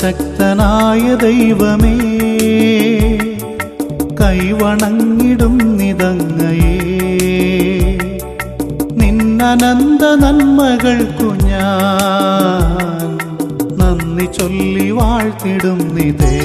സർവശക്തനായ ദൈവമേ കൈവണങ്ങിടും നിതങ്ങയേ. നിന്നനന്ത നന്മകൾക്കു ഞാൻ നന്ദി ചൊല്ലി വാഴ്ത്തിടും നിതേ.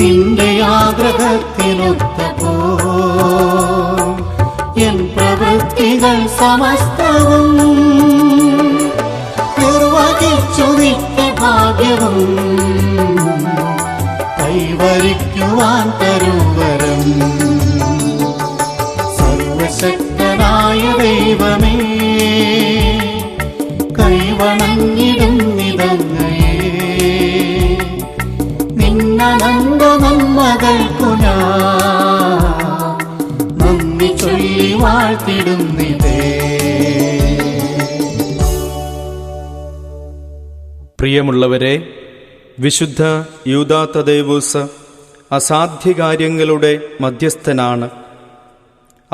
നിന്റെ ആഗ്രഹത്തിനൊത്ത പോ. എൻ പ്രവൃത്തികൾ സമസ്തവും നിർവഹിച്ചു നിത്യഭാഗ്യവും കൈവരിക്കുവാൻ തരുവരം സർവശക്തനായ ദൈവമേ കൈവണങ്ങിടും നിന്നനന്ദ നന്മകൾക്കു ഞാൻ നന്ദി ചൊല്ലി വാഴ്ത്തിടുന്നിതേ. പ്രിയമുള്ളവരെ വിശുദ്ധ യൂദാത്തദേവൂസ് അസാധ്യകാര്യങ്ങളുടെ മധ്യസ്ഥനാണ്.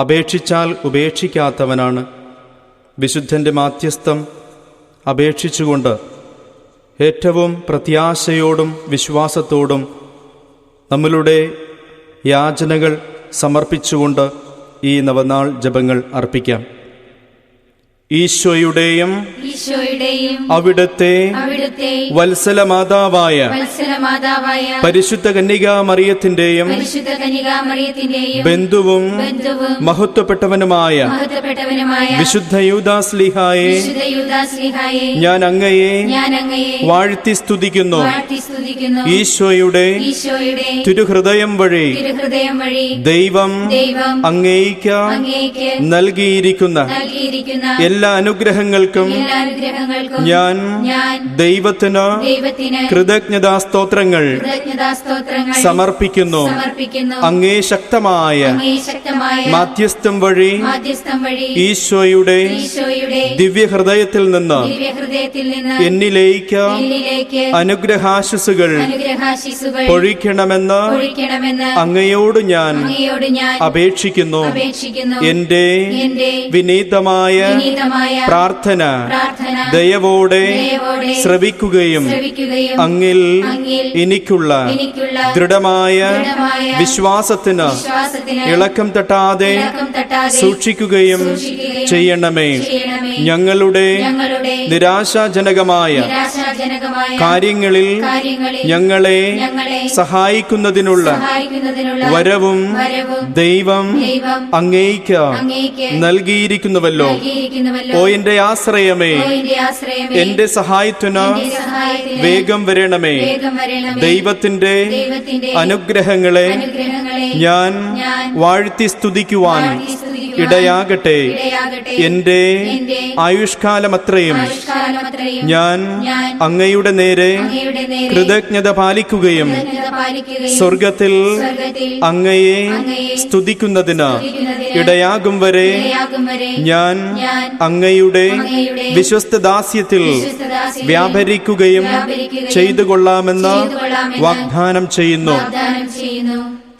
അപേക്ഷിച്ചാൽ ഉപേക്ഷിക്കാത്തവനാണ്. വിശുദ്ധന്റെ മാധ്യസ്ഥം അപേക്ഷിച്ചുകൊണ്ട് ഏറ്റവും പ്രത്യാശയോടും വിശ്വാസത്തോടും നമ്മളുടെ യാചനകൾ സമർപ്പിച്ചുകൊണ്ട് ഈ നവനാൾ ജപങ്ങൾ അർപ്പിക്കാം. ഈശോയുടെയും അവിടുത്തെ വത്സല മാതാവായ പരിശുദ്ധ കന്യകാ മറിയത്തിന്റെയും ബന്ധുവും മഹത്വപ്പെട്ടവനുമായ വിശുദ്ധ യൂദാസ്ലിഹായെ ഞാൻ അങ്ങയെ വാഴ്ത്തി സ്തുതിക്കുന്നു. ഈശോയുടെ തിരുഹൃദയം വഴി ദൈവം അങ്ങേക്ക് നൽകിയിരിക്കുന്ന എല്ലാ എല്ലാ അനുഗ്രഹങ്ങൾക്കും ഞാൻ ദൈവത്തിന് കൃതജ്ഞതാ സ്തോത്രങ്ങൾ സമർപ്പിക്കുന്നു. അങ്ങേ ശക്തമായ മാധ്യസ്ഥം വഴി ഈശോയുടെ ദിവ്യഹൃദയത്തിൽ നിന്ന് എന്നിലേക്ക് അനുഗ്രഹാശിസുകൾ പൊഴിക്കണമെന്ന് ഒഴിക്കണമെന്ന് അങ്ങയോട് ഞാൻ അപേക്ഷിക്കുന്നു. എന്റെ വിനീതമായ പ്രാർത്ഥന ദയവോടെ ശ്രവിക്കുകയും അങ്ങിൽ എനിക്കുള്ള ദൃഢമായ വിശ്വാസത്തിന് ഇളക്കം തട്ടാതെ സൂക്ഷിക്കുകയും ചെയ്യണമേ. ഞങ്ങളുടെ നിരാശാജനകമായ കാര്യങ്ങളിൽ ഞങ്ങളെ സഹായിക്കുന്നതിനുള്ള വരവും ദൈവം അങ്ങേക്ക് നൽകിയിരിക്കുന്നുവല്ലോ. ഓ എന്റെ ആശ്രയമേ എന്റെ സഹായത്തിന് വേഗം വരണമേ. ദൈവത്തിന്റെ അനുഗ്രഹങ്ങളെ ഞാൻ വാഴ്ത്തി സ്തുതിക്കുവാൻ ഇടയാകട്ടെ. എന്റെ ആയുഷ്കാലമത്രയും ഞാൻ അങ്ങയുടെ നേരെ കൃതജ്ഞത പാലിക്കുകയും സ്വർഗത്തിൽ അങ്ങയെ സ്തുതിക്കുന്നതിന് ഇടയാകും വരെ ഞാൻ അങ്ങയുടെ അങ്ങയുടെ വിശ്വസ്ത ദാസ്യത്തിൽ വിശ്വസ്തദാസ്യത്തിൽ വ്യാപരിക്കുകയും ചെയ്തു കൊള്ളാമെന്ന് വാഗ്ദാനം ചെയ്യുന്നു.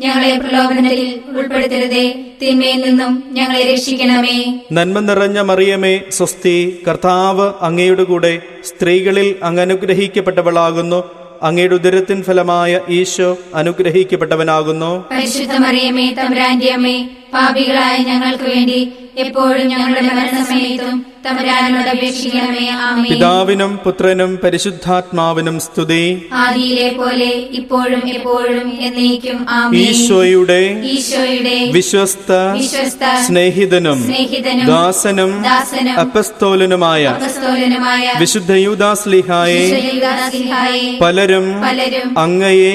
ഞങ്ങളെ പ്രലോഭനത്തിൽ ഉൾപ്പെടുത്തരുതേ. തിന്മയിൽ നിന്നും ഞങ്ങളെ രക്ഷിക്കണമേ. നന്മ നിറഞ്ഞ മറിയമേ സ്വസ്തി കർത്താവ് അങ്ങയുടെ കൂടെ സ്ത്രീകളിൽ അങ്ങ് അനുഗ്രഹിക്കപ്പെട്ടവളാകുന്നു അങ്ങയുടെ ഉദരത്തിൻ ഫലമായ ഈശോ അനുഗ്രഹിക്കപ്പെട്ടവനാകുന്നു. പരിശുദ്ധ മറിയമേ തമ്പുരാന്റെ അമ്മേ പാപികളായ ഞങ്ങൾക്ക് വേണ്ടി എപ്പോഴും ഞങ്ങളുടെ മരണസമയത്തും തമ്പുരാനോട് അപേക്ഷിക്കണമേ ആമേ പിതാവിനും പുത്രനും പരിശുദ്ധാത്മാവിനും സ്തുതി. ആദിയിലെ പോലെ ഇപ്പോഴും എപ്പോഴും എന്നേക്കും ആമേ ഈശോയുടെ ഈശോയുടെ വിശ്വസ്ത വിശ്വസ്ത സ്നേഹിതനും സ്നേഹിതനും ദാസനും ദാസനും അപ്പസ്തോലനുമായ അപസ്തോലനുമായ വിശുദ്ധ യൂദാസ്ലിഹായെ പലരും പലരും അങ്ങയെ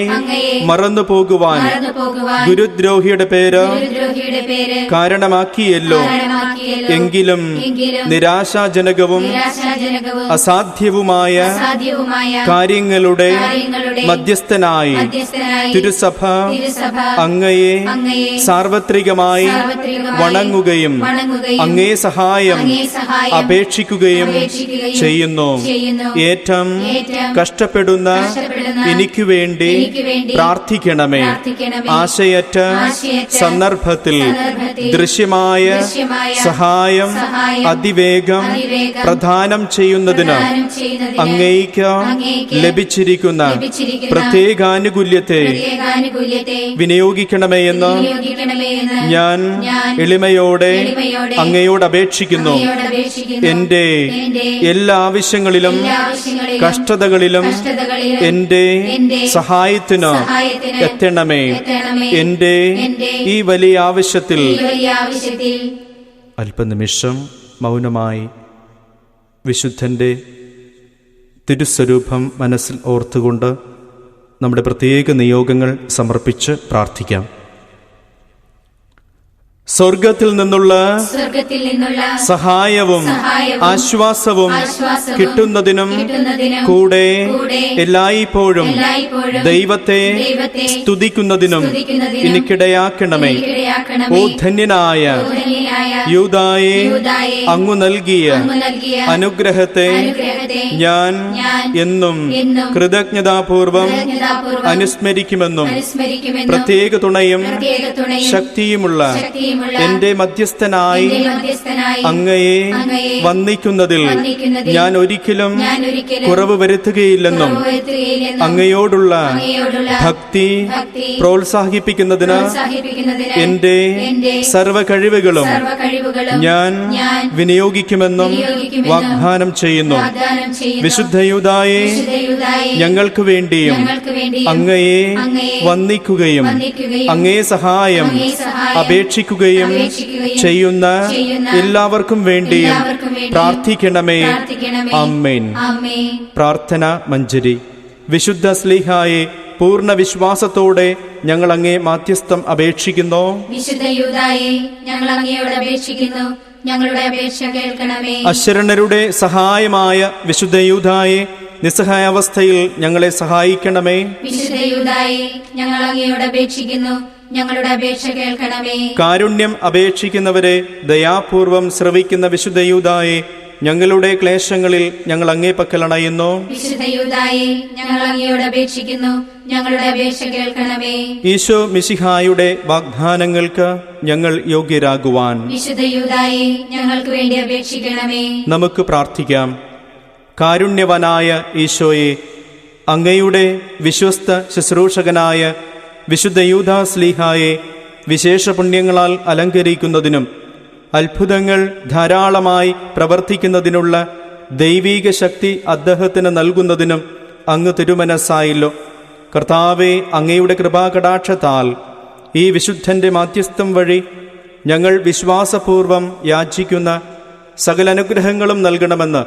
മറന്നുപോകുവാൻ മറന്നു പോകുവാൻ ഗുരുദ്രോഹിയുടെ പേര് കാരണമാക്കിയല്ലോ. എങ്കിലും നിരാശാജനകവും അസാധ്യവുമായ കാര്യങ്ങളുടെ മധ്യസ്ഥനായി തിരുസഭ അങ്ങയെ സാർവത്രികമായി വണങ്ങുകയും അങ്ങേ സഹായം അപേക്ഷിക്കുകയും ചെയ്യുന്നു. ഏറ്റം കഷ്ടപ്പെടുന്ന എനിക്ക് വേണ്ടി പ്രാർത്ഥിക്കണമേ. ആശയറ്റ സന്ദർഭത്തിൽ ദൃശ്യമായ സഹായം അതിവേഗം പ്രധാനം പ്രദാനം ചെയ്യുന്നതിന് അങ്ങേക്ക് ലഭിച്ചിരിക്കുന്ന പ്രത്യേകാനുകൂല്യത്തെ വിനിയോഗിക്കണമേ എന്ന് ഞാൻ എളിമയോടെ അങ്ങയോട് അപേക്ഷിക്കുന്നു. എന്റെ എല്ലാ ആവശ്യങ്ങളിലും കഷ്ടതകളിലും എന്റെ സഹായത്തിന് എത്തണമേ. ആവശ്യത്തിൽ ഈ വലിയ ആവശ്യത്തിൽ അല്പനിമിഷം മൗനമായി വിശുദ്ധന്റെ തിരുസ്വരൂപം മനസ്സിൽ ഓർത്തുകൊണ്ട് നമ്മുടെ പ്രത്യേക നിയോഗങ്ങൾ സമർപ്പിച്ച് പ്രാർത്ഥിക്കാം. സ്വർഗത്തിൽ നിന്നുള്ള സഹായവും ആശ്വാസവും കിട്ടുന്നതിനും കൂടെ എല്ലായ്പ്പോഴും ദൈവത്തെ സ്തുതിക്കുന്നതിനും എനിക്കിടയാക്കണമേ. ഓ ധന്യനായ യൂതായെ അങ്ങു നൽകിയ അനുഗ്രഹത്തെ ഞാൻ എന്നും കൃതജ്ഞതാപൂർവം അനുസ്മരിക്കുമെന്നും പ്രത്യേക തുണയും ശക്തിയുമുള്ള എന്റെ മധ്യസ്ഥനായി അങ്ങയെ വന്ദിക്കുന്നതിൽ ഞാൻ ഒരിക്കലും കുറവ് വരുത്തുകയില്ലെന്നും അങ്ങയോടുള്ള ഭക്തി പ്രോത്സാഹിപ്പിക്കുന്നതിന് എന്റെ സർവ കഴിവുകളും ഞാൻ വിനിയോഗിക്കുമെന്നും വാഗ്ദാനം ചെയ്യുന്നു. വിശുദ്ധയുതായെ വിശുദ്ധയൂദായെ ഞങ്ങൾക്ക് വേണ്ടിയും അങ്ങയെ വന്ദിക്കുകയും അങ്ങയെ അങ്ങേ സഹായം അപേക്ഷിക്കുകയും ചെയ്യുന്ന എല്ലാവർക്കും വേണ്ടിയും പ്രാർത്ഥിക്കണമേ. അമ്മേൻ പ്രാർത്ഥന മഞ്ജരി. വിശുദ്ധ സ്ലീഹായെ പൂർണ വിശ്വാസത്തോടെ ഞങ്ങൾ അങ്ങേ മാധ്യസ്ഥം അപേക്ഷിക്കുന്നു. വിശുദ്ധ യൂതായെ ഞങ്ങൾ അങ്ങയോട് അപേക്ഷിക്കുന്നു. ഞങ്ങളുടെ അപേക്ഷ കേൾക്കണമേ. അശരണരുടെ സഹായമായ വിശുദ്ധ യൂതായെ നിസ്സഹായാവസ്ഥയിൽ ഞങ്ങളെ സഹായിക്കണമേ. വിശുദ്ധ യൂദായെ ഞങ്ങൾ അങ്ങയോട് അപേക്ഷിക്കുന്നു. ഞങ്ങളുടെ അപേക്ഷ കേൾക്കണമേ. കാരുണ്യം അപേക്ഷിക്കുന്നവരെ ദയാപൂർവം ശ്രവിക്കുന്ന വിശുദ്ധ യൂതായെ ഞങ്ങളുടെ ക്ലേശങ്ങളിൽ ഞങ്ങൾ അങ്ങേ പക്കലണയുന്നു ഞങ്ങൾ അങ്ങയോട് അപേക്ഷിക്കുന്നു. ഞങ്ങളുടെ അപേക്ഷ കേൾക്കണമേ. ഈശോ മിശിഹായുടെ വാഗ്ദാനങ്ങൾക്ക് ഞങ്ങൾ യോഗ്യരാകുവാൻ. ഞങ്ങൾക്ക് വേണ്ടി അപേക്ഷിക്കണമേ. നമുക്ക് പ്രാർത്ഥിക്കാം. കാരുണ്യവനായ ഈശോയെ അങ്ങയുടെ വിശ്വസ്ത ശുശ്രൂഷകനായ വിശുദ്ധ യൂദാസ്ലീഹായെ വിശേഷ പുണ്യങ്ങളാൽ അലങ്കരിക്കുന്നതിനും അത്ഭുതങ്ങൾ ധാരാളമായി പ്രവർത്തിക്കുന്നതിനുള്ള ദൈവീക ശക്തി അദ്ദേഹത്തിന് നൽകുന്നതിനും അങ്ങ് തിരുമനസ്സായല്ലോ. കർത്താവെ അങ്ങയുടെ കൃപാകടാക്ഷത്താൽ ഈ വിശുദ്ധന്റെ മാധ്യസ്ഥം വഴി ഞങ്ങൾ വിശ്വാസപൂർവം യാചിക്കുന്ന സകല അനുഗ്രഹങ്ങളും നൽകണമെന്ന്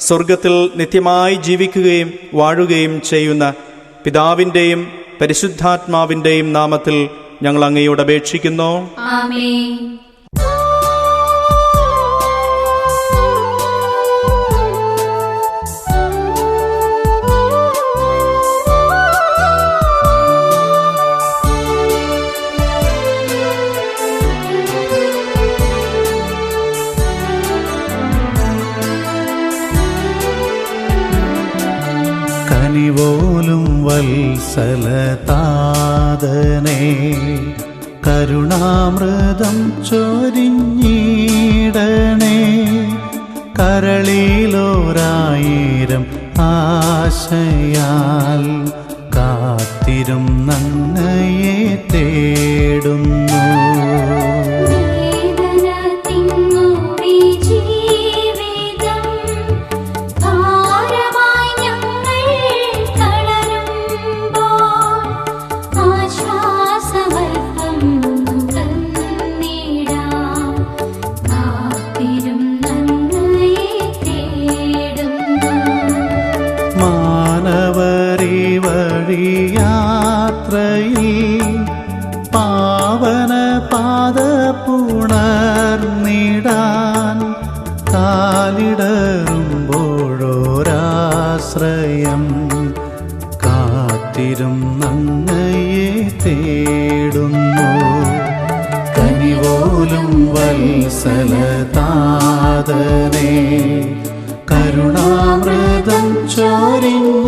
സ്വർഗത്തിൽ നിത്യമായി ജീവിക്കുകയും വാഴുകയും ചെയ്യുന്ന പിതാവിന്റെയും പരിശുദ്ധാത്മാവിന്റെയും നാമത്തിൽ ഞങ്ങൾ അങ്ങയോട് അപേക്ഷിക്കുന്നു. വത്സലതാതനെ കരുണാമൃതം ചൊരിഞ്ഞിടണേ. കരളിലോരായിരം ആശയാൽ കാത്തിരും നന്നയെ തേടുന്നു. കാത്തിരും നന്നയെ തേടുന്നു. കനിപോലും വത്സലതാതനെ കരുണാമൃതം ചോരിഞ്ഞീടണേ.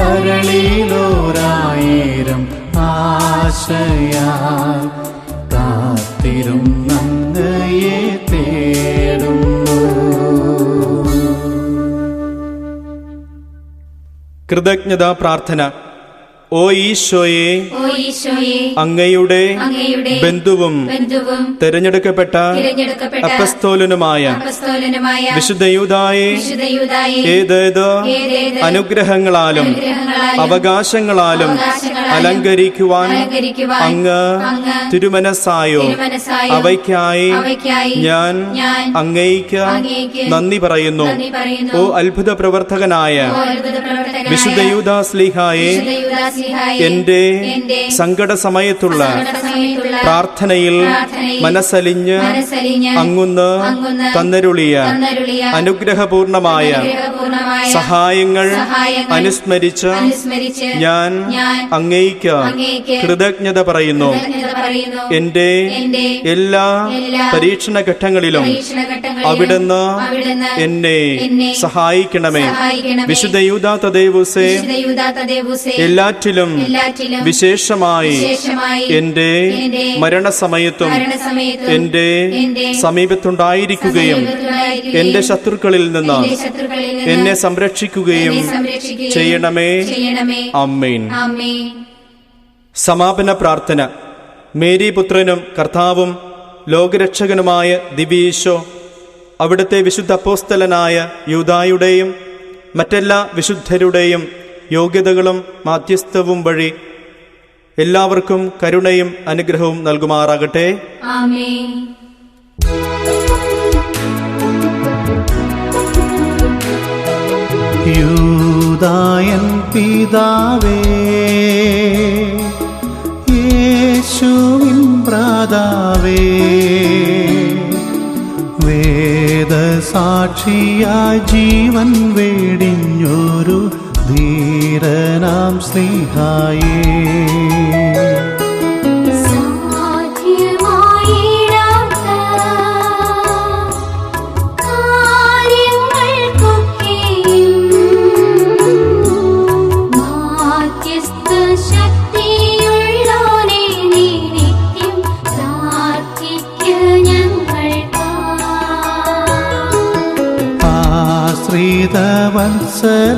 കരളിലോരായിരം ആശയാ കാത്തിരും നന്നയെ കൃതജ്ഞതാ പ്രാർത്ഥന. ഓ ഈശോയെ അങ്ങയുടെ ബന്ധുവും തെരഞ്ഞെടുക്കപ്പെട്ട അപ്പസ്തോലനുമായ വിശുദ്ധയൂതായെ ഏതേത് അനുഗ്രഹങ്ങളാലും അവകാശങ്ങളാലും അലങ്കരിക്കുവാൻ അങ്ങ് തിരുമനസ്സായോ? അവയ്ക്കായി ഞാൻ അങ്ങയ്ക്ക് നന്ദി പറയുന്നു. ഓ അത്ഭുത പ്രവർത്തകനായ ഓ സ്ലിഹായെ എന്റെ സങ്കട സമയത്തുള്ള പ്രാർത്ഥനയിൽ മനസ്സലിഞ്ഞ് അങ്ങുന്ന് തന്നരുളിയ അനുഗ്രഹപൂർണമായ സഹായങ്ങൾ അനുസ്മരിച്ച് ഞാൻ അങ്ങയ്ക്ക് കൃതജ്ഞത പറയുന്നു. എന്റെ എല്ലാ പരീക്ഷണ ഘട്ടങ്ങളിലും അവിടുന്ന് എന്നെ സഹായിക്കണമേ. വിശുദ്ധയൂതാത്ത വിശുദ്ധ യൂദാ തദേവുസേ എല്ലാറ്റിലും വിശേഷമായി എന്റെ മരണസമയത്തും എന്റെ സമീപത്തുണ്ടായിരിക്കുകയും എന്റെ ശത്രുക്കളിൽ നിന്ന് എന്നെ സംരക്ഷിക്കുകയും ചെയ്യണമേ. അമ്മീൻ അമ്മേൻ സമാപന പ്രാർത്ഥന. മേരി പുത്രനും കർത്താവും ലോകരക്ഷകനുമായ ദിവീശോ അവിടുത്തെ വിശുദ്ധ അപ്പോസ്തലനായ യൂതായുടെയും മറ്റെല്ലാ വിശുദ്ധരുടെയും യോഗ്യതകളും മാധ്യസ്ഥവും വഴി എല്ലാവർക്കും കരുണയും അനുഗ്രഹവും നൽകുമാറാകട്ടെ. യൂതായൻ യൂദായൻ പിതാവേ യേശുവിൻ പ്രാതാവേ വേദസാക്ഷിയായി ജീവൻ വേടിഞ്ഞൊരു ധീരനാം സ്നേഹായേ.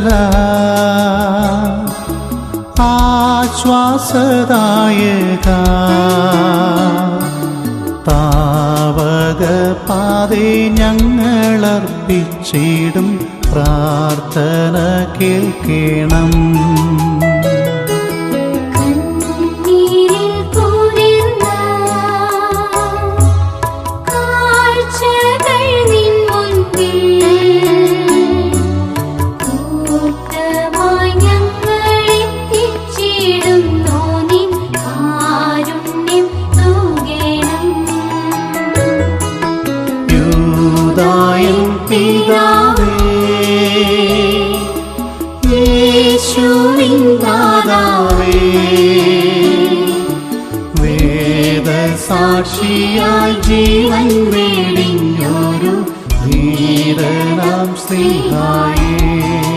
ആശ്രിതവത്സല ആശ്വാസദായക. താവക പാതേ ഞങ്ങളർപ്പിച്ചിടും പ്രാർത്ഥന കേൾക്കണം. വേദസാക്ഷിയായി ജീവൻ വേടിഞ്ഞൊരു ധീരനാം സ്നേഹായേ